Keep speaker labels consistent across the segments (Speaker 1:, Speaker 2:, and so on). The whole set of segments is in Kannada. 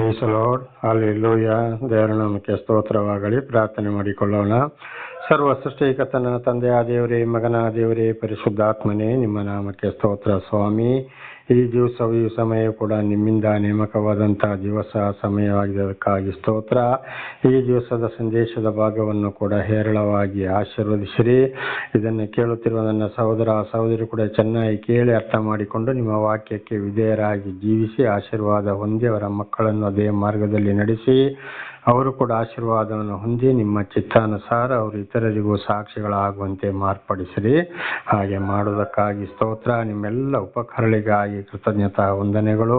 Speaker 1: ಪ್ರೈಸ್ ಅಲ್ಲಿ ಹಾಲೆಲ್ಲೂಯ ದೇವರ ನಾಮಕ್ಕೆ ಸ್ತೋತ್ರವಾಗಲಿ ಪ್ರಾರ್ಥನೆ ಮಾಡಿಕೊಳ್ಳೋಣ ಸರ್ವ ಸೃಷ್ಟಿಕರ್ತನ ತಂದೆಯ ದೇವರೇ ಮಗನ ದೇವರೇ ಪರಿಶುದ್ಧಾತ್ಮನೇ ನಿಮ್ಮ ನಾಮಕ್ಕೆ ಸ್ತೋತ್ರ ಸ್ವಾಮಿ ಈ ದಿವಸವು ಈ ಸಮಯ ಕೂಡ ನಿಮ್ಮಿಂದ ನೇಮಕವಾದಂತಹ ದಿವಸ ಸಮಯವಾಗಿದ್ದಕ್ಕಾಗಿ ಸ್ತೋತ್ರ ಈ ದಿವಸದ ಸಂದೇಶದ ಭಾಗವನ್ನು ಕೂಡ ಹೇರಳವಾಗಿ ಆಶೀರ್ವದಿಸಿರಿ ಇದನ್ನು ಕೇಳುತ್ತಿರುವ ನನ್ನ ಸಹೋದರ ಸಹೋದರಿ ಕೂಡ ಚೆನ್ನಾಗಿ ಕೇಳಿ ಅರ್ಥ ಮಾಡಿಕೊಂಡು ನಿಮ್ಮ ವಾಕ್ಯಕ್ಕೆ ವಿಧೇಯರಾಗಿ ಜೀವಿಸಿ ಆಶೀರ್ವಾದ ಹೊಂದಿ ಅವರ ಮಕ್ಕಳನ್ನು ಅದೇ ಮಾರ್ಗದಲ್ಲಿ ನಡೆಸಿ ಅವರು ಕೂಡ ಆಶೀರ್ವಾದವನ್ನು ಹೊಂದಿ ನಿಮ್ಮ ಚಿತ್ತಾನುಸಾರ ಅವರು ಇತರರಿಗೂ ಸಾಕ್ಷಿಗಳಾಗುವಂತೆ ಮಾರ್ಪಡಿಸಿರಿ ಹಾಗೆ ಮಾಡುವುದಕ್ಕಾಗಿ ಸ್ತೋತ್ರ ನಿಮ್ಮೆಲ್ಲ ಉಪಕರಳಿಗಾಗಿ ಕೃತಜ್ಞತಾ ವಂದನೆಗಳು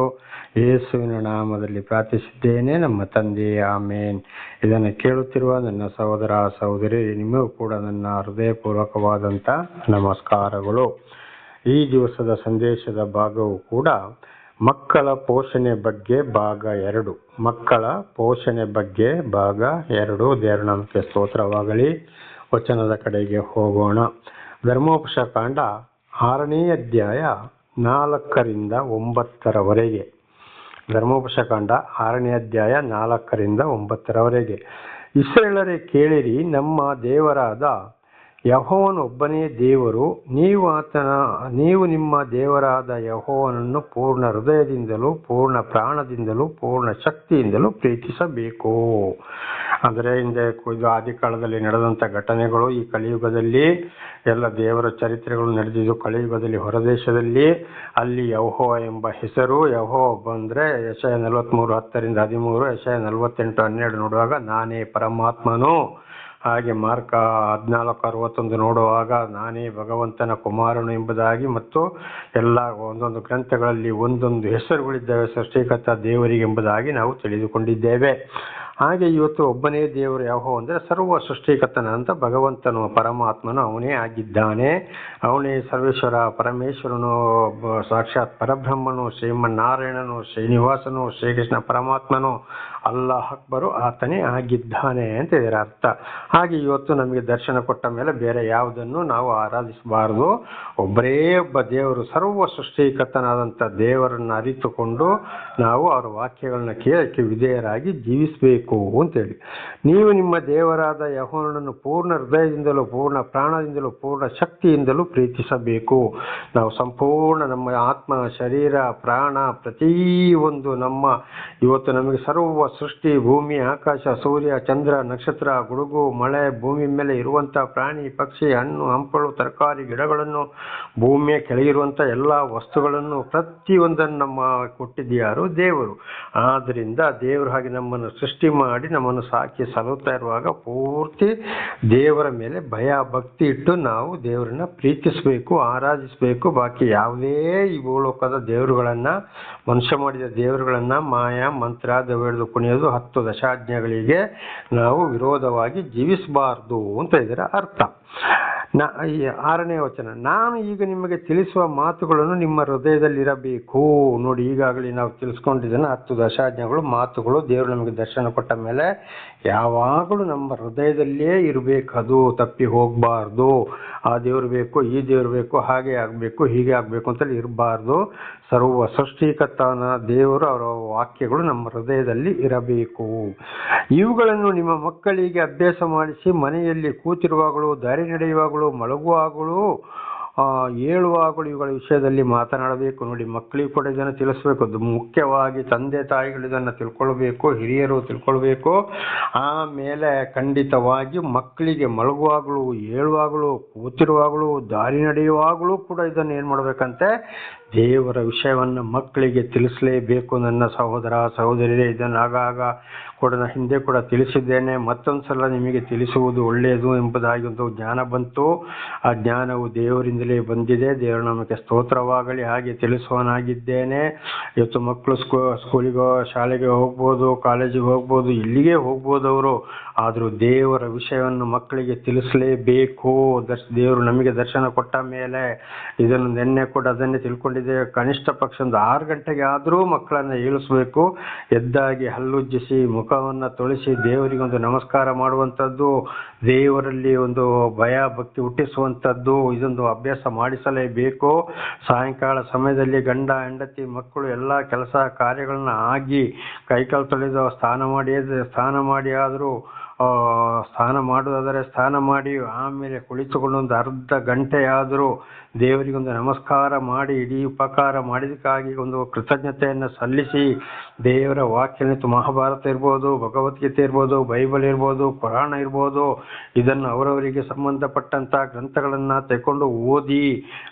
Speaker 1: ಯೇಸುವಿನ ನಾಮದಲ್ಲಿ ಪ್ರಾರ್ಥಿಸಿದ್ದೇನೆ ನಮ್ಮ ತಂದೆ ಆಮೇನ್ ಇದನ್ನು ಕೇಳುತ್ತಿರುವ ನನ್ನ ಸಹೋದರ ಸಹೋದರಿ ನಿಮಗೂ ಕೂಡ ನನ್ನ ಹೃದಯಪೂರ್ವಕವಾದಂಥ ನಮಸ್ಕಾರಗಳು ಈ ದಿವಸದ ಸಂದೇಶದ ಭಾಗವು ಕೂಡ ಮಕ್ಕಳ ಪೋಷಣೆ ಬಗ್ಗೆ ಭಾಗ ಎರಡು ಮಕ್ಕಳ ಪೋಷಣೆ ಬಗ್ಗೆ ಭಾಗ ಎರಡು ದೇವರನಾಮಕ್ಕೆ ಸ್ತೋತ್ರವಾಗಲಿ ವಚನದ ಕಡೆಗೆ ಹೋಗೋಣ ಕಾಂಡ ಆರನೇ ಅಧ್ಯಾಯ ನಾಲ್ಕರಿಂದ ಒಂಬತ್ತರವರೆಗೆ ಕಾಂಡ ಆರನೇ ಅಧ್ಯಾಯ ನಾಲ್ಕರಿಂದ ಒಂಬತ್ತರವರೆಗೆ ಇಸ್ರೇಲರೇ ಕೇಳಿರಿ ನಮ್ಮ ದೇವರಾದ ಒಬ್ಬನೇ ದೇವರು ನೀವು ಆತನ ನೀವು ನಿಮ್ಮ ದೇವರಾದ ಯಹೋವನನ್ನು ಪೂರ್ಣ ಹೃದಯದಿಂದಲೂ ಪೂರ್ಣ ಪ್ರಾಣದಿಂದಲೂ ಪೂರ್ಣ ಶಕ್ತಿಯಿಂದಲೂ ಪ್ರೀತಿಸಬೇಕು ಆದರೆ ಹಿಂದೆ ಇದು ಆದಿ ಕಾಲದಲ್ಲಿ ನಡೆದಂಥ ಘಟನೆಗಳು ಈ ಕಲಿಯುಗದಲ್ಲಿ ಎಲ್ಲ ದೇವರ ಚರಿತ್ರೆಗಳು ನಡೆದಿದ್ದು ಕಲಿಯುಗದಲ್ಲಿ ಹೊರದೇಶದಲ್ಲಿ ಅಲ್ಲಿ ಯಹೋ ಎಂಬ ಹೆಸರು ಯಹೋ ಬಂದರೆ ಯಶಯ ನಲವತ್ತ್ಮೂರು ಹತ್ತರಿಂದ ಹದಿಮೂರು ಯಶಯ ನಲವತ್ತೆಂಟು ಹನ್ನೆರಡು ನೋಡುವಾಗ ನಾನೇ ಪರಮಾತ್ಮನು ಹಾಗೆ ಮಾರ್ಕ ಹದಿನಾಲ್ಕು ಅರವತ್ತೊಂದು ನೋಡುವಾಗ ನಾನೇ ಭಗವಂತನ ಕುಮಾರನು ಎಂಬುದಾಗಿ ಮತ್ತು ಎಲ್ಲ ಒಂದೊಂದು ಗ್ರಂಥಗಳಲ್ಲಿ ಒಂದೊಂದು ಹೆಸರುಗಳಿದ್ದಾವೆ ಸೃಷ್ಟಿಕರ್ತ ದೇವರಿಗೆ ಎಂಬುದಾಗಿ ನಾವು ತಿಳಿದುಕೊಂಡಿದ್ದೇವೆ ಹಾಗೆ ಇವತ್ತು ಒಬ್ಬನೇ ದೇವರು ಯಾವ ಅಂದರೆ ಸರ್ವ ಸೃಷ್ಟಿಕರ್ತನ ಅಂತ ಭಗವಂತನು ಪರಮಾತ್ಮನು ಅವನೇ ಆಗಿದ್ದಾನೆ ಅವನೇ ಸರ್ವೇಶ್ವರ ಪರಮೇಶ್ವರನು ಸಾಕ್ಷಾತ್ ಪರಬ್ರಹ್ಮನು ಶ್ರೀಮನ್ನಾರಾಯಣನು ಶ್ರೀನಿವಾಸನು ಶ್ರೀಕೃಷ್ಣ ಪರಮಾತ್ಮನು ಅಲ್ಲಾಹ್ ಅಕ್ಬರು ಆತನೇ ಆಗಿದ್ದಾನೆ ಅಂತ ಇದರ ಅರ್ಥ ಹಾಗೆ ಇವತ್ತು ನಮಗೆ ದರ್ಶನ ಕೊಟ್ಟ ಮೇಲೆ ಬೇರೆ ಯಾವುದನ್ನು ನಾವು ಆರಾಧಿಸಬಾರದು ಒಬ್ಬರೇ ಒಬ್ಬ ದೇವರು ಸರ್ವ ಸೃಷ್ಟಿಕರ್ತನಾದಂಥ ದೇವರನ್ನು ಅರಿತುಕೊಂಡು ನಾವು ಅವರ ವಾಕ್ಯಗಳನ್ನ ಕೇಳಕ್ಕೆ ವಿಧೇಯರಾಗಿ ಜೀವಿಸಬೇಕು ಅಂತೇಳಿ ನೀವು ನಿಮ್ಮ ದೇವರಾದ ಯಹೋನನ್ನು ಪೂರ್ಣ ಹೃದಯದಿಂದಲೂ ಪೂರ್ಣ ಪ್ರಾಣದಿಂದಲೂ ಪೂರ್ಣ ಶಕ್ತಿಯಿಂದಲೂ ಪ್ರೀತಿಸಬೇಕು ನಾವು ಸಂಪೂರ್ಣ ನಮ್ಮ ಆತ್ಮ ಶರೀರ ಪ್ರಾಣ ಪ್ರತಿ ಒಂದು ನಮ್ಮ ಇವತ್ತು ನಮಗೆ ಸರ್ವ ಸೃಷ್ಟಿ ಭೂಮಿ ಆಕಾಶ ಸೂರ್ಯ ಚಂದ್ರ ನಕ್ಷತ್ರ ಗುಡುಗು ಮಳೆ ಭೂಮಿ ಮೇಲೆ ಇರುವಂಥ ಪ್ರಾಣಿ ಪಕ್ಷಿ ಹಣ್ಣು ಹಂಪಲು ತರಕಾರಿ ಗಿಡಗಳನ್ನು ಭೂಮಿಯ ಕೆಳಗಿರುವಂಥ ಎಲ್ಲ ವಸ್ತುಗಳನ್ನು ಪ್ರತಿಯೊಂದನ್ನು ನಮ್ಮ ಕೊಟ್ಟಿದ್ಯಾರು ದೇವರು ಆದ್ದರಿಂದ ದೇವರ ಹಾಗೆ ನಮ್ಮನ್ನು ಸೃಷ್ಟಿ ಮಾಡಿ ನಮ್ಮನ್ನು ಸಾಕಿ ಸಲುತ್ತಾ ಇರುವಾಗ ಪೂರ್ತಿ ದೇವರ ಮೇಲೆ ಭಯ ಭಕ್ತಿ ಇಟ್ಟು ನಾವು ದೇವರನ್ನ ಪ್ರೀತಿಸಬೇಕು ಆರಾಧಿಸಬೇಕು ಬಾಕಿ ಯಾವುದೇ ಈ ಭೂಲೋಕದ ದೇವರುಗಳನ್ನ ಮನುಷ್ಯ ಮಾಡಿದ ದೇವರುಗಳನ್ನ ಮಾಯಾ ಮಂತ್ರ ದೆವ್ವ ಕೊನೆಯದು ಹತ್ತು ದಶಾಜ್ಞೆಗಳಿಗೆ ನಾವು ವಿರೋಧವಾಗಿ ಜೀವಿಸಬಾರ್ದು ಅಂತ ಇದರ ಅರ್ಥ ನ ಆರನೇ ವಚನ ನಾನು ಈಗ ನಿಮಗೆ ತಿಳಿಸುವ ಮಾತುಗಳನ್ನು ನಿಮ್ಮ ಹೃದಯದಲ್ಲಿರಬೇಕು ನೋಡಿ ಈಗಾಗಲೇ ನಾವು ತಿಳಿಸ್ಕೊಂಡಿದ್ದೇನೆ ಹತ್ತು ದಶಾಜ್ಞೆಗಳು ಮಾತುಗಳು ದೇವರು ನಮಗೆ ದರ್ಶನ ಕೊಟ್ಟ ಮೇಲೆ ಯಾವಾಗಲೂ ನಮ್ಮ ಹೃದಯದಲ್ಲೇ ಇರಬೇಕದು ತಪ್ಪಿ ಹೋಗಬಾರ್ದು ಆ ದೇವ್ರು ಬೇಕು ಈ ದೇವ್ರು ಬೇಕು ಹಾಗೆ ಆಗಬೇಕು ಹೀಗೆ ಆಗಬೇಕು ಅಂತಲ್ಲಿ ಇರಬಾರ್ದು ಸರ್ವ ಸೃಷ್ಟಿಕರ್ತನ ದೇವರು ಅವರ ವಾಕ್ಯಗಳು ನಮ್ಮ ಹೃದಯದಲ್ಲಿ ಇರಬೇಕು ಇವುಗಳನ್ನು ನಿಮ್ಮ ಮಕ್ಕಳಿಗೆ ಅಭ್ಯಾಸ ಮಾಡಿಸಿ ಮನೆಯಲ್ಲಿ ಕೂತಿರುವಾಗಳು ದಾರಿ ನಡೆಯುವಾಗಲೂ ಮಲಗುವಾಗಲೂ ಹೇಳುವಾಗಲೂ ಇವುಗಳ ವಿಷಯದಲ್ಲಿ ಮಾತನಾಡಬೇಕು ನೋಡಿ ಮಕ್ಕಳಿಗೆ ಕೂಡ ಇದನ್ನು ತಿಳಿಸ್ಬೇಕು ಮುಖ್ಯವಾಗಿ ತಂದೆ ತಾಯಿಗಳು ಇದನ್ನು ತಿಳ್ಕೊಳ್ಬೇಕು ಹಿರಿಯರು ತಿಳ್ಕೊಳ್ಬೇಕು ಆಮೇಲೆ ಖಂಡಿತವಾಗಿ ಮಕ್ಕಳಿಗೆ ಮಲಗುವಾಗಲೂ ಹೇಳುವಾಗಲೂ ಕೂತಿರುವಾಗಲೂ ದಾರಿ ನಡೆಯುವಾಗಲೂ ಕೂಡ ಇದನ್ನು ಏನು ಮಾಡಬೇಕಂತೆ ದೇವರ ವಿಷಯವನ್ನು ಮಕ್ಕಳಿಗೆ ತಿಳಿಸಲೇಬೇಕು ನನ್ನ ಸಹೋದರ ಸಹೋದರಿ ಇದನ್ನು ಆಗಾಗ ಕೂಡ ನಾನು ಹಿಂದೆ ಕೂಡ ತಿಳಿಸಿದ್ದೇನೆ ಮತ್ತೊಂದು ಸಲ ನಿಮಗೆ ತಿಳಿಸುವುದು ಒಳ್ಳೆಯದು ಎಂಬುದಾಗಿ ಒಂದು ಜ್ಞಾನ ಬಂತು ಆ ಜ್ಞಾನವು ದೇವರಿಂದಲೇ ಬಂದಿದೆ ದೇವರು ನಮಗೆ ಸ್ತೋತ್ರವಾಗಲಿ ಹಾಗೆ ತಿಳಿಸುವನಾಗಿದ್ದೇನೆ ಇವತ್ತು ಮಕ್ಕಳು ಸ್ಕೂ ಸ್ಕೂಲಿಗೆ ಶಾಲೆಗೆ ಹೋಗ್ಬೋದು ಕಾಲೇಜಿಗೆ ಹೋಗ್ಬೋದು ಇಲ್ಲಿಗೆ ಹೋಗ್ಬೋದು ಅವರು ಆದರೂ ದೇವರ ವಿಷಯವನ್ನು ಮಕ್ಕಳಿಗೆ ತಿಳಿಸಲೇಬೇಕು ದರ್ಶ ದೇವರು ನಮಗೆ ದರ್ಶನ ಕೊಟ್ಟ ಮೇಲೆ ಇದನ್ನು ನಿನ್ನೆ ಕೂಡ ಅದನ್ನೇ ತಿಳ್ಕೊಂಡಿದ್ದೆ ಮಾಡಿದೆ ಕನಿಷ್ಠ ಪಕ್ಷ ಒಂದು ಆರು ಗಂಟೆಗೆ ಆದರೂ ಮಕ್ಕಳನ್ನು ಏಳಿಸ್ಬೇಕು ಎದ್ದಾಗಿ ಹಲ್ಲುಜ್ಜಿಸಿ ಮುಖವನ್ನು ದೇವರಿಗೆ ಒಂದು ನಮಸ್ಕಾರ ಮಾಡುವಂಥದ್ದು ದೇವರಲ್ಲಿ ಒಂದು ಭಯ ಭಕ್ತಿ ಹುಟ್ಟಿಸುವಂಥದ್ದು ಇದೊಂದು ಅಭ್ಯಾಸ ಮಾಡಿಸಲೇಬೇಕು ಸಾಯಂಕಾಲ ಸಮಯದಲ್ಲಿ ಗಂಡ ಹೆಂಡತಿ ಮಕ್ಕಳು ಎಲ್ಲ ಕೆಲಸ ಕಾರ್ಯಗಳನ್ನ ಆಗಿ ಕೈಕಾಲು ತೊಳೆದು ಸ್ನಾನ ಮಾಡಿ ಸ್ನಾನ ಮಾಡಿ ಆದರೂ ಸ್ನಾನ ಮಾಡುವುದಾದರೆ ಸ್ನಾನ ಮಾಡಿ ಆಮೇಲೆ ಕುಳಿತುಕೊಂಡು ಒಂದು ಅರ್ಧ ಗಂಟೆಯಾದರೂ ದೇವರಿಗೊಂದು ನಮಸ್ಕಾರ ಮಾಡಿ ಇಡೀ ಉಪಕಾರ ಮಾಡಿದಕ್ಕಾಗಿ ಒಂದು ಕೃತಜ್ಞತೆಯನ್ನು ಸಲ್ಲಿಸಿ ದೇವರ ವಾಕ್ಯನಿತು ಮಹಾಭಾರತ ಇರ್ಬೋದು ಭಗವದ್ಗೀತೆ ಇರ್ಬೋದು ಬೈಬಲ್ ಇರ್ಬೋದು ಪುರಾಣ ಇರ್ಬೋದು ಇದನ್ನು ಅವರವರಿಗೆ ಸಂಬಂಧಪಟ್ಟಂಥ ಗ್ರಂಥಗಳನ್ನು ತೆಕೊಂಡು ಓದಿ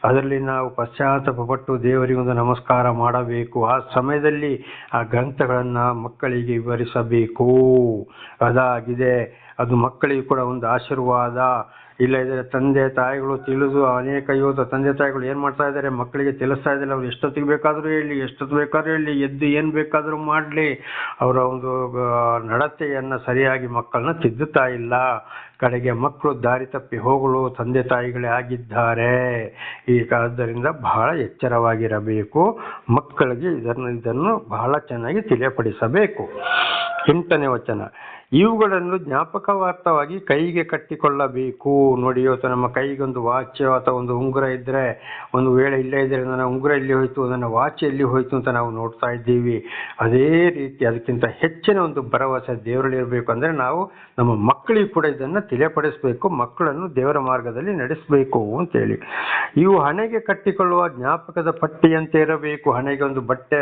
Speaker 1: ಅದರಲ್ಲಿ ನಾವು ಪಶ್ಚಾತ್ತಾಪಪಟ್ಟು ದೇವರಿಗೊಂದು ನಮಸ್ಕಾರ ಮಾಡಬೇಕು ಆ ಸಮಯದಲ್ಲಿ ಆ ಗ್ರಂಥಗಳನ್ನು ಮಕ್ಕಳಿಗೆ ವಿವರಿಸಬೇಕು ಅದಾಗಿದೆ ಅದು ಮಕ್ಕಳಿಗೆ ಕೂಡ ಒಂದು ಆಶೀರ್ವಾದ ಇಲ್ಲದಿದ್ದರೆ ತಂದೆ ತಾಯಿಗಳು ತಿಳಿದು ಅನೇಕ ಇವತ್ತು ತಂದೆ ತಾಯಿಗಳು ಏನು ಮಾಡ್ತಾ ಇದ್ದಾರೆ ಮಕ್ಕಳಿಗೆ ತಿಳಿಸ್ತಾ ಇದ್ದಾರೆ ಅವ್ರು ಎಷ್ಟೊತ್ತಿಗೆ ಬೇಕಾದರೂ ಹೇಳಿ ಎಷ್ಟೊತ್ತು ಬೇಕಾದರೂ ಹೇಳಿ ಎದ್ದು ಏನು ಬೇಕಾದರೂ ಮಾಡಲಿ ಅವರ ಒಂದು ನಡತೆಯನ್ನು ಸರಿಯಾಗಿ ಮಕ್ಕಳನ್ನ ತಿದ್ದುತ್ತಾ ಇಲ್ಲ ಕಡೆಗೆ ಮಕ್ಕಳು ದಾರಿ ತಪ್ಪಿ ಹೋಗಲು ತಂದೆ ತಾಯಿಗಳೇ ಆಗಿದ್ದಾರೆ ಈ ಆದ್ದರಿಂದ ಬಹಳ ಎಚ್ಚರವಾಗಿರಬೇಕು ಮಕ್ಕಳಿಗೆ ಇದನ್ನು ಇದನ್ನು ಬಹಳ ಚೆನ್ನಾಗಿ ತಿಳಿಯಪಡಿಸಬೇಕು ಎಂಟನೇ ವಚನ ಇವುಗಳನ್ನು ಜ್ಞಾಪಕವಾರ್ಥವಾಗಿ ಕೈಗೆ ಕಟ್ಟಿಕೊಳ್ಳಬೇಕು ನೋಡಿ ಇವತ್ತು ನಮ್ಮ ಕೈಗೊಂದು ವಾಚ್ ಅಥವಾ ಒಂದು ಉಂಗುರ ಇದ್ದರೆ ಒಂದು ವೇಳೆ ಇಲ್ಲೇ ಇದ್ದರೆ ನನ್ನ ಉಂಗುರ ಎಲ್ಲಿ ಹೋಯಿತು ನನ್ನ ವಾಚ್ ಎಲ್ಲಿ ಹೋಯಿತು ಅಂತ ನಾವು ನೋಡ್ತಾ ಇದ್ದೀವಿ ಅದೇ ರೀತಿ ಅದಕ್ಕಿಂತ ಹೆಚ್ಚಿನ ಒಂದು ಭರವಸೆ ಇರಬೇಕು ಅಂದರೆ ನಾವು ನಮ್ಮ ಮಕ್ಕಳಿಗೆ ಕೂಡ ಇದನ್ನು ತಿಳಿಯಪಡಿಸಬೇಕು ಮಕ್ಕಳನ್ನು ದೇವರ ಮಾರ್ಗದಲ್ಲಿ ನಡೆಸಬೇಕು ಅಂತೇಳಿ ಇವು ಹಣೆಗೆ ಕಟ್ಟಿಕೊಳ್ಳುವ ಜ್ಞಾಪಕದ ಪಟ್ಟಿಯಂತೆ ಇರಬೇಕು ಹಣೆಗೆ ಒಂದು ಬಟ್ಟೆ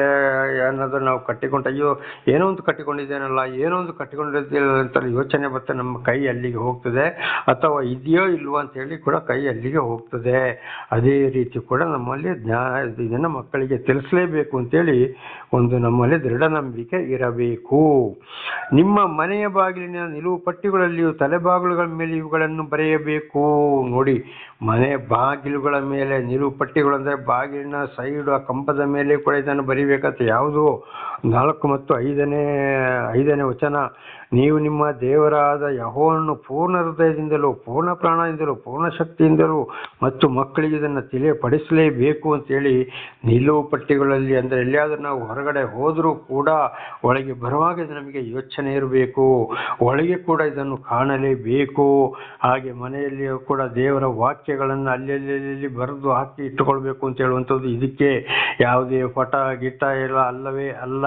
Speaker 1: ಅನ್ನೋದನ್ನು ನಾವು ಕಟ್ಟಿಕೊಂಡು ಅಯ್ಯೋ ಏನೋ ಒಂದು ಕಟ್ಟಿಕೊಂಡಿದ್ದೇನಲ್ಲ ಏನೋ ಒಂದು ಕಟ್ಟಿಕೊಂಡಿದ್ದೆ ಅಂತ ಯೋಚನೆ ಬರುತ್ತೆ ನಮ್ಮ ಕೈ ಅಲ್ಲಿಗೆ ಹೋಗ್ತದೆ ಅಥವಾ ಇದೆಯೋ ಇಲ್ವೋ ಅಂತ ಹೇಳಿ ಕೂಡ ಕೈ ಅಲ್ಲಿಗೆ ಹೋಗ್ತದೆ ಅದೇ ರೀತಿ ಕೂಡ ನಮ್ಮಲ್ಲಿ ಜ್ಞಾನ ಇದನ್ನು ಮಕ್ಕಳಿಗೆ ತಿಳಿಸಲೇಬೇಕು ಅಂತೇಳಿ ಒಂದು ನಮ್ಮಲ್ಲಿ ದೃಢ ನಂಬಿಕೆ ಇರಬೇಕು ನಿಮ್ಮ ಮನೆಯ ಬಾಗಿಲಿನ ನಿಲುವು ಪಟ್ಟಿಗಳಲ್ಲಿಯೂ ತಲೆಬಾಗಿಲುಗಳ ಮೇಲೆ ಇವುಗಳನ್ನು ಬರೆಯಬೇಕು ನೋಡಿ ಮನೆ ಬಾಗಿಲುಗಳ ಮೇಲೆ ನಿಲುವು ಪಟ್ಟಿಗಳು ಅಂದರೆ ಬಾಗಿಲಿನ ಸೈಡ್ ಆ ಕಂಬದ ಮೇಲೆ ಕೂಡ ಇದನ್ನು ಬರಿಬೇಕಂತ ಯಾವುದು ನಾಲ್ಕು ಮತ್ತು ಐದನೇ ಐದನೇ ವಚನ ನೀವು ನಿಮ್ಮ ದೇವರಾದ ಯಹೋವನ್ನು ಪೂರ್ಣ ಹೃದಯದಿಂದಲೂ ಪೂರ್ಣ ಪ್ರಾಣದಿಂದಲೂ ಪೂರ್ಣ ಶಕ್ತಿಯಿಂದಲೂ ಮತ್ತು ಮಕ್ಕಳಿಗೆ ಇದನ್ನು ತಿಳಿಯಪಡಿಸಲೇಬೇಕು ಅಂತೇಳಿ ನಿಲುವು ಪಟ್ಟಿಗಳಲ್ಲಿ ಅಂದರೆ ಎಲ್ಲಿಯಾದರೂ ನಾವು ಹೊರಗಡೆ ಹೋದರೂ ಕೂಡ ಒಳಗೆ ಬರುವಾಗ ನಮಗೆ ಯೋಚನೆ ಇರಬೇಕು ಒಳಗೆ ಕೂಡ ಇದನ್ನು ಕಾಣಲೇಬೇಕು ಹಾಗೆ ಮನೆಯಲ್ಲಿಯೂ ಕೂಡ ದೇವರ ವಾಕ್ಯಗಳನ್ನು ಅಲ್ಲೆಲ್ಲಿ ಬರೆದು ಹಾಕಿ ಇಟ್ಟುಕೊಳ್ಬೇಕು ಅಂತ ಹೇಳುವಂಥದ್ದು ಇದಕ್ಕೆ ಯಾವುದೇ ಪಟ ಗಿಟ ಎಲ್ಲ ಅಲ್ಲವೇ ಅಲ್ಲ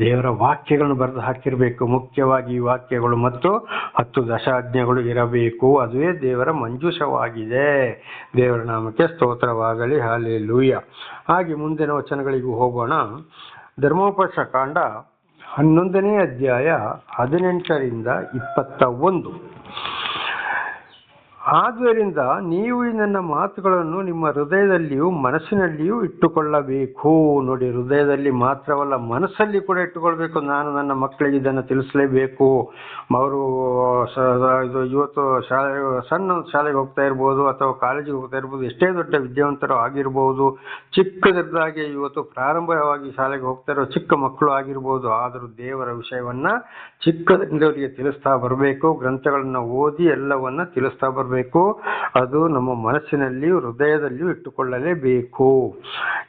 Speaker 1: ದೇವರ ವಾಕ್ಯಗಳನ್ನು ಬರೆದು ಹಾಕಿರಬೇಕು ಮುಖ್ಯವಾಗಿ ಈ ವಾಕ್ಯಗಳು ಮತ್ತು ಹತ್ತು ದಶಾಜ್ಞೆಗಳು ಇರಬೇಕು ಅದುವೇ ದೇವರ ಮಂಜುಷವಾಗಿದೆ ದೇವರ ನಾಮಕ್ಕೆ ಸ್ತೋತ್ರವಾಗಲಿ ಹಾಲೆ ಲೂಯ್ಯ ಹಾಗೆ ಮುಂದಿನ ವಚನಗಳಿಗೂ ಹೋಗೋಣ ಧರ್ಮೋಪಕ್ಷ ಕಾಂಡ ಹನ್ನೊಂದನೇ ಅಧ್ಯಾಯ ಹದಿನೆಂಟರಿಂದ ಇಪ್ಪತ್ತ ಒಂದು ಆದ್ದರಿಂದ ನೀವು ನನ್ನ ಮಾತುಗಳನ್ನು ನಿಮ್ಮ ಹೃದಯದಲ್ಲಿಯೂ ಮನಸ್ಸಿನಲ್ಲಿಯೂ ಇಟ್ಟುಕೊಳ್ಳಬೇಕು ನೋಡಿ ಹೃದಯದಲ್ಲಿ ಮಾತ್ರವಲ್ಲ ಮನಸ್ಸಲ್ಲಿ ಕೂಡ ಇಟ್ಟುಕೊಳ್ಬೇಕು ನಾನು ನನ್ನ ಮಕ್ಕಳಿಗೆ ಇದನ್ನು ತಿಳಿಸಲೇಬೇಕು ಅವರು ಇದು ಇವತ್ತು ಶಾಲೆ ಸಣ್ಣ ಶಾಲೆಗೆ ಹೋಗ್ತಾ ಇರ್ಬೋದು ಅಥವಾ ಕಾಲೇಜಿಗೆ ಹೋಗ್ತಾ ಇರ್ಬೋದು ಎಷ್ಟೇ ದೊಡ್ಡ ವಿದ್ಯಾವಂತರು ಆಗಿರ್ಬೋದು ಚಿಕ್ಕದಾಗಿ ಇವತ್ತು ಪ್ರಾರಂಭವಾಗಿ ಶಾಲೆಗೆ ಹೋಗ್ತಾ ಇರೋ ಚಿಕ್ಕ ಮಕ್ಕಳು ಆಗಿರ್ಬೋದು ಆದರೂ ದೇವರ ವಿಷಯವನ್ನು ಚಿಕ್ಕದಿಂದ ಅವರಿಗೆ ತಿಳಿಸ್ತಾ ಬರಬೇಕು ಗ್ರಂಥಗಳನ್ನು ಓದಿ ಎಲ್ಲವನ್ನು ತಿಳಿಸ್ತಾ ಬರಬೇಕು ಅದು ನಮ್ಮ ಮನಸ್ಸಿನಲ್ಲಿಯೂ ಹೃದಯದಲ್ಲಿಯೂ ಇಟ್ಟುಕೊಳ್ಳಲೇಬೇಕು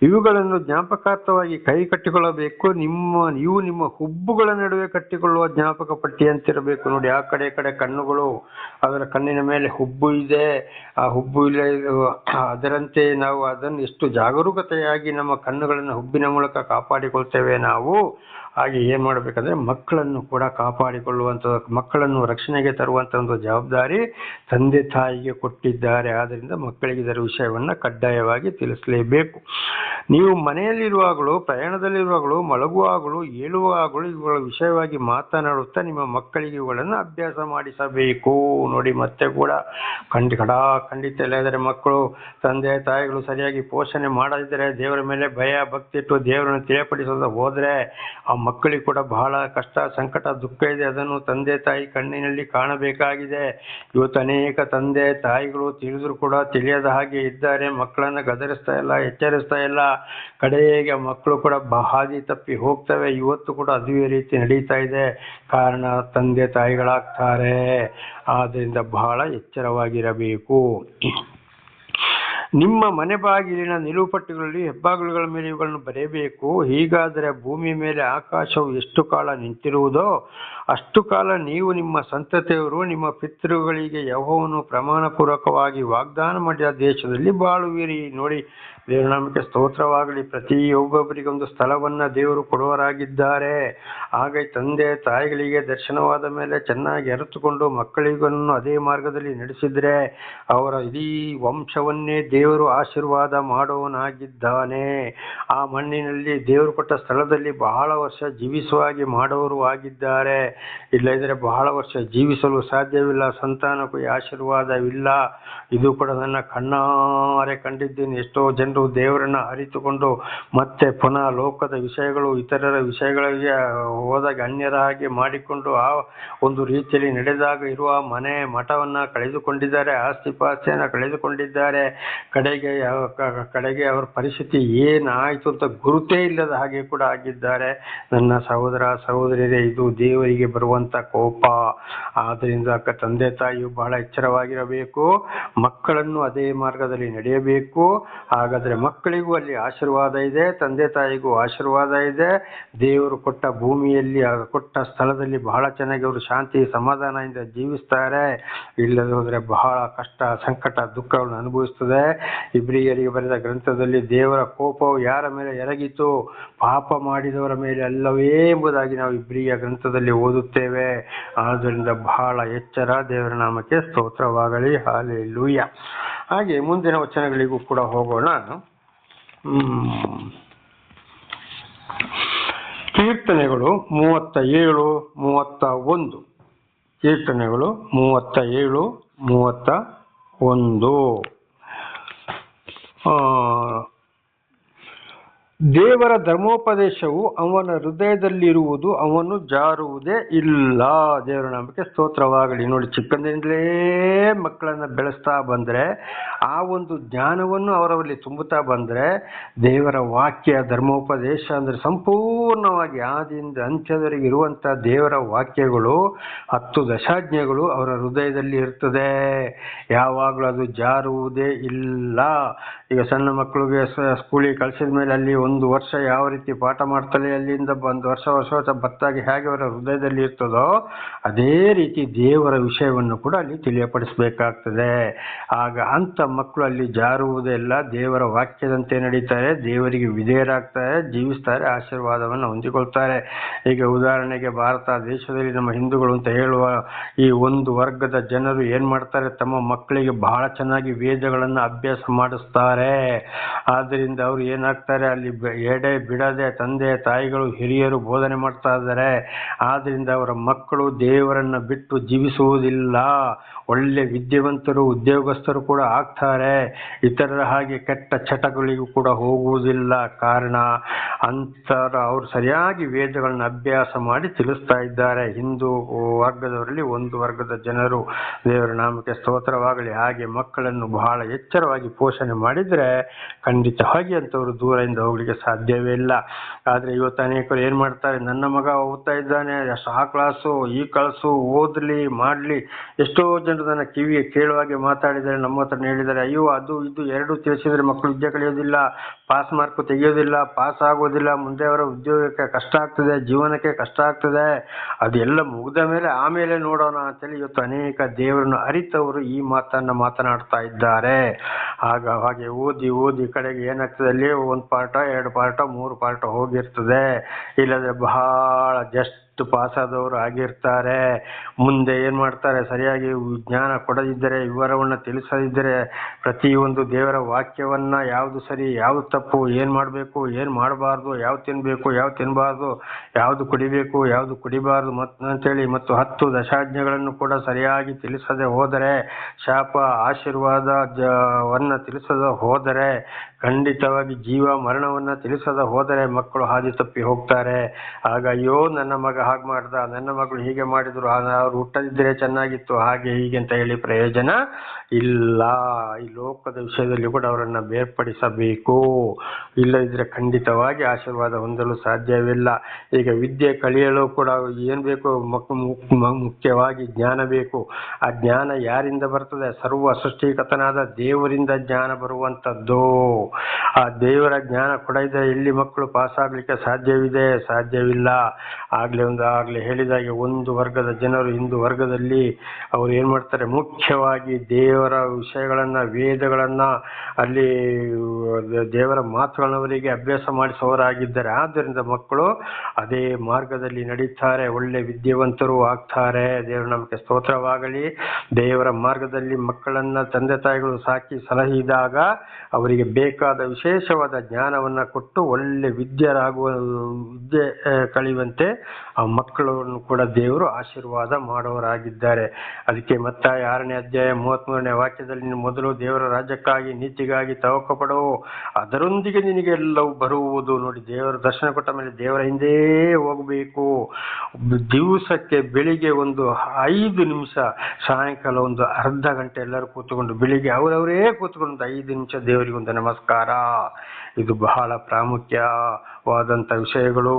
Speaker 1: ಇವುಗಳನ್ನು ಜ್ಞಾಪಕಾರ್ಥವಾಗಿ ಕೈ ಕಟ್ಟಿಕೊಳ್ಳಬೇಕು ನಿಮ್ಮ ನೀವು ನಿಮ್ಮ ಹುಬ್ಬುಗಳ ನಡುವೆ ಕಟ್ಟಿಕೊಳ್ಳುವ ಜ್ಞಾಪಕ ಪಟ್ಟಿಯಂತಿರಬೇಕು ನೋಡಿ ಆ ಕಡೆ ಕಡೆ ಕಣ್ಣುಗಳು ಅದರ ಕಣ್ಣಿನ ಮೇಲೆ ಹುಬ್ಬು ಇದೆ ಆ ಹುಬ್ಬು ಇಲ್ಲ ಅದರಂತೆ ನಾವು ಅದನ್ನು ಎಷ್ಟು ಜಾಗರೂಕತೆಯಾಗಿ ನಮ್ಮ ಕಣ್ಣುಗಳನ್ನು ಹುಬ್ಬಿನ ಮೂಲಕ ಕಾಪಾಡಿಕೊಳ್ತೇವೆ ನಾವು ಹಾಗೆ ಏನು ಮಾಡಬೇಕಂದ್ರೆ ಮಕ್ಕಳನ್ನು ಕೂಡ ಕಾಪಾಡಿಕೊಳ್ಳುವಂತ ಮಕ್ಕಳನ್ನು ರಕ್ಷಣೆಗೆ ತರುವಂಥ ಒಂದು ಜವಾಬ್ದಾರಿ ತಂದೆ ತಾಯಿಗೆ ಕೊಟ್ಟಿದ್ದಾರೆ ಆದ್ದರಿಂದ ಮಕ್ಕಳಿಗೆ ಇದರ ವಿಷಯವನ್ನು ಕಡ್ಡಾಯವಾಗಿ ತಿಳಿಸಲೇಬೇಕು ನೀವು ಮನೆಯಲ್ಲಿರುವಾಗಲೂ ಪ್ರಯಾಣದಲ್ಲಿರುವಾಗಲೂ ಮಲಗುವಾಗಲೂ ಏಳುವಾಗಲೂ ಇವುಗಳ ವಿಷಯವಾಗಿ ಮಾತನಾಡುತ್ತಾ ನಿಮ್ಮ ಮಕ್ಕಳಿಗೆ ಇವುಗಳನ್ನು ಅಭ್ಯಾಸ ಮಾಡಿಸಬೇಕು ನೋಡಿ ಮತ್ತೆ ಕೂಡ ಖಂಡಿ ಕಡಾ ಖಂಡಿತ ಇಲ್ಲದರೆ ಮಕ್ಕಳು ತಂದೆ ತಾಯಿಗಳು ಸರಿಯಾಗಿ ಪೋಷಣೆ ಮಾಡದಿದ್ದರೆ ದೇವರ ಮೇಲೆ ಭಯ ಭಕ್ತಿ ಇಟ್ಟು ದೇವರನ್ನು ತಿಳಿಯಪಡಿಸೋದ ಹೋದರೆ ಆ ಮಕ್ಕಳಿಗೆ ಕೂಡ ಬಹಳ ಕಷ್ಟ ಸಂಕಟ ದುಃಖ ಇದೆ ಅದನ್ನು ತಂದೆ ತಾಯಿ ಕಣ್ಣಿನಲ್ಲಿ ಕಾಣಬೇಕಾಗಿದೆ ಇವತ್ತು ಅನೇಕ ತಂದೆ ತಾಯಿಗಳು ತಿಳಿದ್ರು ಕೂಡ ತಿಳಿಯದ ಹಾಗೆ ಇದ್ದಾರೆ ಮಕ್ಕಳನ್ನು ಗದರಿಸ್ತಾ ಇಲ್ಲ ಎಚ್ಚರಿಸ್ತಾ ಇಲ್ಲ ಕಡೆಗೆ ಮಕ್ಕಳು ಕೂಡ ಬಹಾದಿ ತಪ್ಪಿ ಹೋಗ್ತವೆ ಇವತ್ತು ಕೂಡ ಅದುವೇ ರೀತಿ ನಡೀತಾ ಇದೆ ಕಾರಣ ತಂದೆ ತಾಯಿಗಳಾಗ್ತಾರೆ ಆದ್ದರಿಂದ ಬಹಳ ಎಚ್ಚರವಾಗಿರಬೇಕು ನಿಮ್ಮ ಮನೆ ಬಾಗಿಲಿನ ನಿಲುಪಟ್ಟುಗಳಲ್ಲಿ ಹೆಬ್ಬಾಗಿಲುಗಳ ಮೇಲೆ ಇವುಗಳನ್ನು ಬರೆಯಬೇಕು ಹೀಗಾದರೆ ಭೂಮಿ ಮೇಲೆ ಆಕಾಶವು ಎಷ್ಟು ಕಾಲ ನಿಂತಿರುವುದೋ ಅಷ್ಟು ಕಾಲ ನೀವು ನಿಮ್ಮ ಸಂತತಿಯವರು ನಿಮ್ಮ ಪಿತೃಗಳಿಗೆ ಯಹೋವನ್ನು ಪ್ರಮಾಣಪೂರ್ವಕವಾಗಿ ವಾಗ್ದಾನ ಮಾಡಿದ ದೇಶದಲ್ಲಿ ಬಾಳುವಿರಿ ನೋಡಿ ದೇವನಾಮಕ್ಕೆ ಸ್ತೋತ್ರವಾಗಲಿ ಪ್ರತಿ ಪ್ರತಿಯೊಬ್ಬೊಬ್ಬರಿಗೊಂದು ಸ್ಥಳವನ್ನ ದೇವರು ಕೊಡುವರಾಗಿದ್ದಾರೆ ಹಾಗೆ ತಂದೆ ತಾಯಿಗಳಿಗೆ ದರ್ಶನವಾದ ಮೇಲೆ ಚೆನ್ನಾಗಿ ಅರಿತುಕೊಂಡು ಮಕ್ಕಳಿಗನ್ನು ಅದೇ ಮಾರ್ಗದಲ್ಲಿ ನಡೆಸಿದರೆ ಅವರ ಇಡೀ ವಂಶವನ್ನೇ ದೇವರು ಆಶೀರ್ವಾದ ಮಾಡುವನಾಗಿದ್ದಾನೆ ಆ ಮಣ್ಣಿನಲ್ಲಿ ದೇವರು ಕೊಟ್ಟ ಸ್ಥಳದಲ್ಲಿ ಬಹಳ ವರ್ಷ ಜೀವಿಸುವ ಹಾಗೆ ಮಾಡುವವರು ಆಗಿದ್ದಾರೆ ಇಲ್ಲದಿದ್ದರೆ ಬಹಳ ವರ್ಷ ಜೀವಿಸಲು ಸಾಧ್ಯವಿಲ್ಲ ಸಂತಾನಕ್ಕೂ ಆಶೀರ್ವಾದವಿಲ್ಲ ಇದು ಕೂಡ ನನ್ನ ಕಣ್ಣಾರೆ ಕಂಡಿದ್ದೇನೆ ಎಷ್ಟೋ ಜನ ಕಂಡು ದೇವರನ್ನ ಅರಿತುಕೊಂಡು ಮತ್ತೆ ಪುನಃ ಲೋಕದ ವಿಷಯಗಳು ಇತರರ ವಿಷಯಗಳಿಗೆ ಹೋದಾಗ ಅನ್ಯರ ಹಾಗೆ ಮಾಡಿಕೊಂಡು ಆ ಒಂದು ರೀತಿಯಲ್ಲಿ ನಡೆದಾಗ ಇರುವ ಮನೆ ಮಠವನ್ನ ಕಳೆದುಕೊಂಡಿದ್ದಾರೆ ಆಸ್ತಿ ಪಾಸ್ತಿಯನ್ನ ಕಳೆದುಕೊಂಡಿದ್ದಾರೆ ಕಡೆಗೆ ಕಡೆಗೆ ಅವರ ಪರಿಸ್ಥಿತಿ ಏನಾಯಿತು ಅಂತ ಗುರುತೇ ಇಲ್ಲದ ಹಾಗೆ ಕೂಡ ಆಗಿದ್ದಾರೆ ನನ್ನ ಸಹೋದರ ಸಹೋದರಿಯರೇ ಇದು ದೇವರಿಗೆ ಬರುವಂತ ಕೋಪ ಆದ್ದರಿಂದ ತಂದೆ ತಾಯಿಯು ಬಹಳ ಎಚ್ಚರವಾಗಿರಬೇಕು ಮಕ್ಕಳನ್ನು ಅದೇ ಮಾರ್ಗದಲ್ಲಿ ನಡೆಯಬೇಕು ಆಗ ಆದರೆ ಮಕ್ಕಳಿಗೂ ಅಲ್ಲಿ ಆಶೀರ್ವಾದ ಇದೆ ತಂದೆ ತಾಯಿಗೂ ಆಶೀರ್ವಾದ ಇದೆ ದೇವರು ಕೊಟ್ಟ ಭೂಮಿಯಲ್ಲಿ ಕೊಟ್ಟ ಸ್ಥಳದಲ್ಲಿ ಬಹಳ ಚೆನ್ನಾಗಿ ಅವರು ಶಾಂತಿ ಸಮಾಧಾನದಿಂದ ಜೀವಿಸ್ತಾರೆ ಇಲ್ಲದೇ ಹೋದರೆ ಬಹಳ ಕಷ್ಟ ಸಂಕಟ ದುಃಖವನ್ನು ಅನುಭವಿಸ್ತದೆ ಇಬ್ರಿಯರಿಗೆ ಬರೆದ ಗ್ರಂಥದಲ್ಲಿ ದೇವರ ಕೋಪವು ಯಾರ ಮೇಲೆ ಎರಗಿತು ಪಾಪ ಮಾಡಿದವರ ಮೇಲೆ ಅಲ್ಲವೇ ಎಂಬುದಾಗಿ ನಾವು ಇಬ್ರಿಯ ಗ್ರಂಥದಲ್ಲಿ ಓದುತ್ತೇವೆ ಆದ್ದರಿಂದ ಬಹಳ ಎಚ್ಚರ ದೇವರ ನಾಮಕ್ಕೆ ಸ್ತೋತ್ರವಾಗಲಿ ಹಾಲೆ ಲೂಯ್ಯ ಹಾಗೆ ಮುಂದಿನ ವಚನಗಳಿಗೂ ಕೂಡ ಹೋಗೋಣ ಕೀರ್ತನೆಗಳು ಮೂವತ್ತ ಏಳು ಮೂವತ್ತ ಒಂದು ಕೀರ್ತನೆಗಳು ಮೂವತ್ತ ಏಳು ಮೂವತ್ತ ಒಂದು ದೇವರ ಧರ್ಮೋಪದೇಶವು ಅವನ ಹೃದಯದಲ್ಲಿರುವುದು ಅವನು ಜಾರುವುದೇ ಇಲ್ಲ ದೇವರ ನಂಬಿಕೆ ಸ್ತೋತ್ರವಾಗಲಿ ನೋಡಿ ಚಿಕ್ಕಂದಿನಿಂದಲೇ ಮಕ್ಕಳನ್ನು ಬೆಳೆಸ್ತಾ ಬಂದರೆ ಆ ಒಂದು ಜ್ಞಾನವನ್ನು ಅವರಲ್ಲಿ ತುಂಬುತ್ತಾ ಬಂದರೆ ದೇವರ ವಾಕ್ಯ ಧರ್ಮೋಪದೇಶ ಅಂದರೆ ಸಂಪೂರ್ಣವಾಗಿ ಆದಿಂದ ಅಂತ್ಯದವರೆಗೆ ಇರುವಂಥ ದೇವರ ವಾಕ್ಯಗಳು ಹತ್ತು ದಶಾಜ್ಞೆಗಳು ಅವರ ಹೃದಯದಲ್ಲಿ ಇರ್ತದೆ ಯಾವಾಗಲೂ ಅದು ಜಾರುವುದೇ ಇಲ್ಲ ಈಗ ಸಣ್ಣ ಮಕ್ಕಳಿಗೆ ಸ್ಕೂಲಿಗೆ ಕಳಿಸಿದ ಮೇಲೆ ಅಲ್ಲಿ ಒಂದು ವರ್ಷ ಯಾವ ರೀತಿ ಪಾಠ ಮಾಡ್ತಾರೆ ಅಲ್ಲಿಂದ ಒಂದು ವರ್ಷ ವರ್ಷ ವರ್ಷ ಭತ್ತಾಗಿ ಹೇಗೆ ಅವರ ಹೃದಯದಲ್ಲಿ ಇರ್ತದೋ ಅದೇ ರೀತಿ ದೇವರ ವಿಷಯವನ್ನು ಕೂಡ ಅಲ್ಲಿ ತಿಳಿಯಪಡಿಸಬೇಕಾಗ್ತದೆ ಆಗ ಅಂಥ ಮಕ್ಕಳು ಅಲ್ಲಿ ಜಾರುವುದೆಲ್ಲ ದೇವರ ವಾಕ್ಯದಂತೆ ನಡೀತಾರೆ ದೇವರಿಗೆ ವಿಧೇಯರಾಗ್ತಾರೆ ಜೀವಿಸ್ತಾರೆ ಆಶೀರ್ವಾದವನ್ನು ಹೊಂದಿಕೊಳ್ತಾರೆ ಈಗ ಉದಾಹರಣೆಗೆ ಭಾರತ ದೇಶದಲ್ಲಿ ನಮ್ಮ ಹಿಂದೂಗಳು ಅಂತ ಹೇಳುವ ಈ ಒಂದು ವರ್ಗದ ಜನರು ಏನು ಮಾಡ್ತಾರೆ ತಮ್ಮ ಮಕ್ಕಳಿಗೆ ಬಹಳ ಚೆನ್ನಾಗಿ ವೇದಗಳನ್ನು ಅಭ್ಯಾಸ ಮಾಡಿಸ್ತಾರೆ ಆದರಿಂದ ಆದ್ದರಿಂದ ಅವ್ರು ಏನಾಗ್ತಾರೆ ಅಲ್ಲಿ ಎಡೆ ಬಿಡದೆ ತಂದೆ ತಾಯಿಗಳು ಹಿರಿಯರು ಬೋಧನೆ ಮಾಡ್ತಾ ಇದ್ದಾರೆ ಆದ್ದರಿಂದ ಅವರ ಮಕ್ಕಳು ದೇವರನ್ನ ಬಿಟ್ಟು ಜೀವಿಸುವುದಿಲ್ಲ ಒಳ್ಳೆ ವಿದ್ಯಾವಂತರು ಉದ್ಯೋಗಸ್ಥರು ಕೂಡ ಆಗ್ತಾರೆ ಇತರರ ಹಾಗೆ ಕೆಟ್ಟ ಚಟಗಳಿಗೂ ಕೂಡ ಹೋಗುವುದಿಲ್ಲ ಕಾರಣ ಅಂತರ ಅವರು ಸರಿಯಾಗಿ ವೇದಗಳನ್ನ ಅಭ್ಯಾಸ ಮಾಡಿ ತಿಳಿಸ್ತಾ ಇದ್ದಾರೆ ಹಿಂದೂ ವರ್ಗದವರಲ್ಲಿ ಒಂದು ವರ್ಗದ ಜನರು ದೇವರ ನಾಮಕ್ಕೆ ಸ್ತೋತ್ರವಾಗಲಿ ಹಾಗೆ ಮಕ್ಕಳನ್ನು ಬಹಳ ಎಚ್ಚರವಾಗಿ ಪೋಷಣೆ ಮಾಡಿದರೆ ಖಂಡಿತವಾಗಿ ಅಂತವರು ದೂರದಿಂದ ಹೋಗ್ಲಿಕ್ಕೆ ಸಾಧ್ಯವೇ ಇಲ್ಲ ಆದರೆ ಇವತ್ತು ಅನೇಕರು ಏನು ಮಾಡ್ತಾರೆ ನನ್ನ ಮಗ ಓದ್ತಾ ಇದ್ದಾನೆ ಆ ಕ್ಲಾಸು ಈ ಕಳಸು ಓದಲಿ ಮಾಡಲಿ ಎಷ್ಟೋ ಜನ ಕಿವಿಗೆ ಕೇಳುವ ಹಾಗೆ ಮಾತಾಡಿದರೆ ನಮ್ಮ ಹತ್ರ ಹೇಳಿದ್ದಾರೆ ಅಯ್ಯೋ ಅದು ಇದು ಎರಡು ತಿಳಿಸಿದ್ರೆ ಮಕ್ಕಳು ವಿದ್ಯೆ ಕಲಿಯೋದಿಲ್ಲ ಪಾಸ್ ಮಾರ್ಕ್ ತೆಗೆಯೋದಿಲ್ಲ ಪಾಸ್ ಆಗೋದಿಲ್ಲ ಮುಂದೆ ಅವರ ಉದ್ಯೋಗಕ್ಕೆ ಕಷ್ಟ ಆಗ್ತದೆ ಜೀವನಕ್ಕೆ ಕಷ್ಟ ಆಗ್ತದೆ ಅದೆಲ್ಲ ಮುಗಿದ ಮೇಲೆ ಆಮೇಲೆ ನೋಡೋಣ ಅಂತೇಳಿ ಇವತ್ತು ಅನೇಕ ದೇವರನ್ನು ಅರಿತವರು ಈ ಮಾತನ್ನು ಮಾತನಾಡ್ತಾ ಇದ್ದಾರೆ ಆಗ ಹಾಗೆ ಓದಿ ಓದಿ ಕಡೆಗೆ ಏನಾಗ್ತದೆ ಅಲ್ಲಿ ಒಂದು ಪಾರ್ಟ ಎರಡು ಪಾರ್ಟ ಮೂರು ಪಾರ್ಟ ಹೋಗಿರ್ತದೆ ಇಲ್ಲದ್ರೆ ಬಹಳ ಜಸ್ಟ್ ಎಷ್ಟು ಪಾಸಾದವರು ಆಗಿರ್ತಾರೆ ಮುಂದೆ ಏನು ಮಾಡ್ತಾರೆ ಸರಿಯಾಗಿ ಜ್ಞಾನ ಕೊಡದಿದ್ದರೆ ವಿವರವನ್ನು ತಿಳಿಸದಿದ್ದರೆ ಪ್ರತಿಯೊಂದು ದೇವರ ವಾಕ್ಯವನ್ನು ಯಾವುದು ಸರಿ ಯಾವುದು ತಪ್ಪು ಏನು ಮಾಡಬೇಕು ಏನು ಮಾಡಬಾರ್ದು ಯಾವ್ದು ತಿನ್ನಬೇಕು ಯಾವ್ದು ತಿನ್ನಬಾರ್ದು ಯಾವುದು ಕುಡಿಬೇಕು ಯಾವುದು ಕುಡಿಬಾರ್ದು ಮತ್ತು ಅಂತೇಳಿ ಮತ್ತು ಹತ್ತು ದಶಾಜ್ಞೆಗಳನ್ನು ಕೂಡ ಸರಿಯಾಗಿ ತಿಳಿಸದೆ ಹೋದರೆ ಶಾಪ ಆಶೀರ್ವಾದ ವನ್ನು ತಿಳಿಸದ ಹೋದರೆ ಖಂಡಿತವಾಗಿ ಜೀವ ಮರಣವನ್ನು ತಿಳಿಸದ ಹೋದರೆ ಮಕ್ಕಳು ಹಾದಿ ತಪ್ಪಿ ಹೋಗ್ತಾರೆ ಆಗ ಅಯ್ಯೋ ನನ್ನ ಮಗ ಹಾಗೆ ಮಾಡ್ದ ನನ್ನ ಮಗಳು ಹೀಗೆ ಮಾಡಿದ್ರು ಅವರು ಹುಟ್ಟದಿದ್ರೆ ಚೆನ್ನಾಗಿತ್ತು ಹಾಗೆ ಹೀಗೆ ಅಂತ ಹೇಳಿ ಪ್ರಯೋಜನ ಇಲ್ಲ ಈ ಲೋಕದ ವಿಷಯದಲ್ಲಿ ಕೂಡ ಅವರನ್ನು ಬೇರ್ಪಡಿಸಬೇಕು ಇಲ್ಲದಿದ್ದರೆ ಖಂಡಿತವಾಗಿ ಆಶೀರ್ವಾದ ಹೊಂದಲು ಸಾಧ್ಯವಿಲ್ಲ ಈಗ ವಿದ್ಯೆ ಕಲಿಯಲು ಕೂಡ ಏನು ಬೇಕು ಮುಖ್ಯವಾಗಿ ಜ್ಞಾನ ಬೇಕು ಆ ಜ್ಞಾನ ಯಾರಿಂದ ಬರ್ತದೆ ಸರ್ವ ಸೃಷ್ಟಿಕತನಾದ ದೇವರಿಂದ ಜ್ಞಾನ ಬರುವಂಥದ್ದು ಆ ದೇವರ ಜ್ಞಾನ ಕೂಡ ಇದ್ದರೆ ಇಲ್ಲಿ ಮಕ್ಕಳು ಪಾಸಾಗಲಿಕ್ಕೆ ಸಾಧ್ಯವಿದೆ ಸಾಧ್ಯವಿಲ್ಲ ಆಗಲೇ ಒಂದು ಆಗಲೇ ಹೇಳಿದಾಗೆ ಒಂದು ವರ್ಗದ ಜನರು ಹಿಂದೂ ವರ್ಗದಲ್ಲಿ ಅವರು ಏನು ಮಾಡ್ತಾರೆ ಮುಖ್ಯವಾಗಿ ದೇವ ದೇವರ ವಿಷಯಗಳನ್ನು ವೇದಗಳನ್ನು ಅಲ್ಲಿ ದೇವರ ಮಾತುಗಳನ್ನು ಅವರಿಗೆ ಅಭ್ಯಾಸ ಮಾಡಿಸುವವರಾಗಿದ್ದಾರೆ ಆದ್ದರಿಂದ ಮಕ್ಕಳು ಅದೇ ಮಾರ್ಗದಲ್ಲಿ ನಡೀತಾರೆ ಒಳ್ಳೆ ವಿದ್ಯಾವಂತರು ಆಗ್ತಾರೆ ದೇವರ ನಮಗೆ ಸ್ತೋತ್ರವಾಗಲಿ ದೇವರ ಮಾರ್ಗದಲ್ಲಿ ಮಕ್ಕಳನ್ನ ತಂದೆ ತಾಯಿಗಳು ಸಾಕಿ ಸಲಹಿದಾಗ ಅವರಿಗೆ ಬೇಕಾದ ವಿಶೇಷವಾದ ಜ್ಞಾನವನ್ನು ಕೊಟ್ಟು ಒಳ್ಳೆ ವಿದ್ಯರಾಗುವ ವಿದ್ಯೆ ಕಳೆಯುವಂತೆ ಆ ಮಕ್ಕಳನ್ನು ಕೂಡ ದೇವರು ಆಶೀರ್ವಾದ ಮಾಡೋರಾಗಿದ್ದಾರೆ ಅದಕ್ಕೆ ಮತ್ತಾಯ ಆರನೇ ಅಧ್ಯಾಯ ಮೂರನೇ ವಾಕ್ಯದಲ್ಲಿ ಮೊದಲು ದೇವರ ರಾಜ್ಯಕ್ಕಾಗಿ ನೀತಿಗಾಗಿ ತವಕ ಪಡವು ಅದರೊಂದಿಗೆ ನಿನಗೆಲ್ಲವೂ ಬರುವುದು ನೋಡಿ ದೇವರ ದರ್ಶನ ಕೊಟ್ಟ ಮೇಲೆ ದೇವರ ಹಿಂದೆ ಹೋಗಬೇಕು ದಿವಸಕ್ಕೆ ಬೆಳಿಗ್ಗೆ ಒಂದು ಐದು ನಿಮಿಷ ಸಾಯಂಕಾಲ ಒಂದು ಅರ್ಧ ಗಂಟೆ ಎಲ್ಲರೂ ಕೂತ್ಕೊಂಡು ಬೆಳಿಗ್ಗೆ ಅವರವರೇ ಕೂತ್ಕೊಂಡು ಐದು ನಿಮಿಷ ದೇವರಿಗೆ ಒಂದು ನಮಸ್ಕಾರ ಇದು ಬಹಳ ಪ್ರಾಮುಖ್ಯವಾದಂಥ ವಿಷಯಗಳು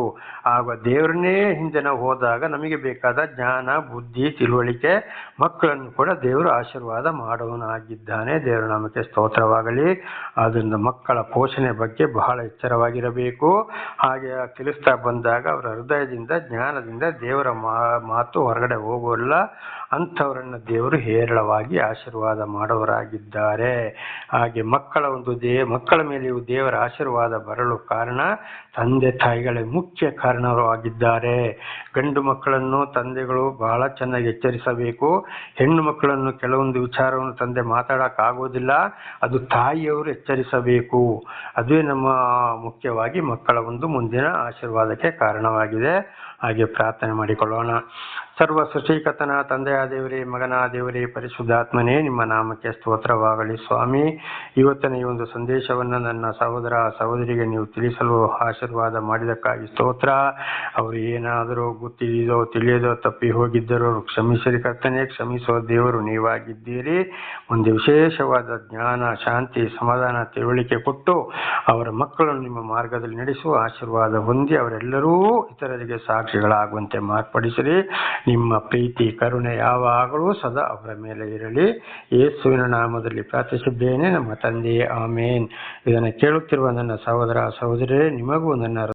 Speaker 1: ಆಗ ದೇವರನ್ನೇ ಹಿಂದೆ ನಾವು ಹೋದಾಗ ನಮಗೆ ಬೇಕಾದ ಜ್ಞಾನ ಬುದ್ಧಿ ತಿಳುವಳಿಕೆ ಮಕ್ಕಳನ್ನು ಕೂಡ ದೇವರು ಆಶೀರ್ವಾದ ಮಾಡಿ ಮಾಡುವವನಾಗಿದ್ದಾನೆ ದೇವರ ನಾಮಕ್ಕೆ ಸ್ತೋತ್ರವಾಗಲಿ ಆದ್ದರಿಂದ ಮಕ್ಕಳ ಪೋಷಣೆ ಬಗ್ಗೆ ಬಹಳ ಎಚ್ಚರವಾಗಿರಬೇಕು ಹಾಗೆ ತಿಳಿಸ್ತಾ ಬಂದಾಗ ಅವರ ಹೃದಯದಿಂದ ಜ್ಞಾನದಿಂದ ದೇವರ ಮಾತು ಹೊರಗಡೆ ಹೋಗೋಲ್ಲ ಅಂಥವರನ್ನು ದೇವರು ಹೇರಳವಾಗಿ ಆಶೀರ್ವಾದ ಮಾಡುವರಾಗಿದ್ದಾರೆ ಹಾಗೆ ಮಕ್ಕಳ ಒಂದು ದೇ ಮಕ್ಕಳ ಮೇಲೆಯೂ ದೇವರ ಆಶೀರ್ವಾದ ಬರಲು ಕಾರಣ ತಂದೆ ತಾಯಿಗಳೇ ಮುಖ್ಯ ಕಾರಣರು ಆಗಿದ್ದಾರೆ ಗಂಡು ಮಕ್ಕಳನ್ನು ತಂದೆಗಳು ಬಹಳ ಚೆನ್ನಾಗಿ ಎಚ್ಚರಿಸಬೇಕು ಹೆಣ್ಣು ಮಕ್ಕಳನ್ನು ಕೆಲವೊಂದು ವಿಚಾರವನ್ನು ತಂದೆ ಮಾತಾಡೋಕ್ಕಾಗೋದಿಲ್ಲ ಅದು ತಾಯಿಯವರು ಎಚ್ಚರಿಸಬೇಕು ಅದೇ ನಮ್ಮ ಮುಖ್ಯವಾಗಿ ಮಕ್ಕಳ ಒಂದು ಮುಂದಿನ ಆಶೀರ್ವಾದಕ್ಕೆ ಕಾರಣವಾಗಿದೆ ಹಾಗೆ ಪ್ರಾರ್ಥನೆ ಮಾಡಿಕೊಳ್ಳೋಣ ಸರ್ವ ಸೃಷ್ಟೀಕತನ ತಂದೆಯ ಮಗನಾದೇವರೇ ಪರಿಶುದ್ಧಾತ್ಮನೇ ನಿಮ್ಮ ನಾಮಕ್ಕೆ ಸ್ತೋತ್ರವಾಗಲಿ ಸ್ವಾಮಿ ಇವತ್ತಿನ ಈ ಒಂದು ಸಂದೇಶವನ್ನು ನನ್ನ ಸಹೋದರ ಸಹೋದರಿಗೆ ನೀವು ತಿಳಿಸಲು ಆಶೀರ್ವಾದ ಮಾಡಿದಕ್ಕಾಗಿ ಸ್ತೋತ್ರ ಅವರು ಏನಾದರೂ ಗೊತ್ತಿದೋ ತಿಳಿಯದೋ ತಪ್ಪಿ ಹೋಗಿದ್ದರೂ ಕ್ಷಮಿಸಿರಿ ಕರ್ತನೆ ಕ್ಷಮಿಸುವ ದೇವರು ನೀವಾಗಿದ್ದೀರಿ ಒಂದು ವಿಶೇಷವಾದ ಜ್ಞಾನ ಶಾಂತಿ ಸಮಾಧಾನ ತಿಳುವಳಿಕೆ ಕೊಟ್ಟು ಅವರ ಮಕ್ಕಳನ್ನು ನಿಮ್ಮ ಮಾರ್ಗದಲ್ಲಿ ನಡೆಸುವ ಆಶೀರ್ವಾದ ಹೊಂದಿ ಅವರೆಲ್ಲರೂ ಇತರರಿಗೆ ಸಾಕ್ಷಿ ಸಾಕ್ಷಿಗಳಾಗುವಂತೆ ಮಾರ್ಪಡಿಸಿರಿ ನಿಮ್ಮ ಪ್ರೀತಿ ಕರುಣೆ ಯಾವಾಗಲೂ ಸದಾ ಅವರ ಮೇಲೆ ಇರಲಿ ಯೇಸುವಿನ ನಾಮದಲ್ಲಿ ಪ್ರಾರ್ಥಿಸಿದ್ದೇನೆ ನಮ್ಮ ತಂದೆಯೇ ಆಮೇನ್ ಇದನ್ನು ಕೇಳುತ್ತಿರುವ ನನ್ನ ಸಹೋದರ ಸಹೋದರಿ ನಿಮಗೂ ನನ್ನ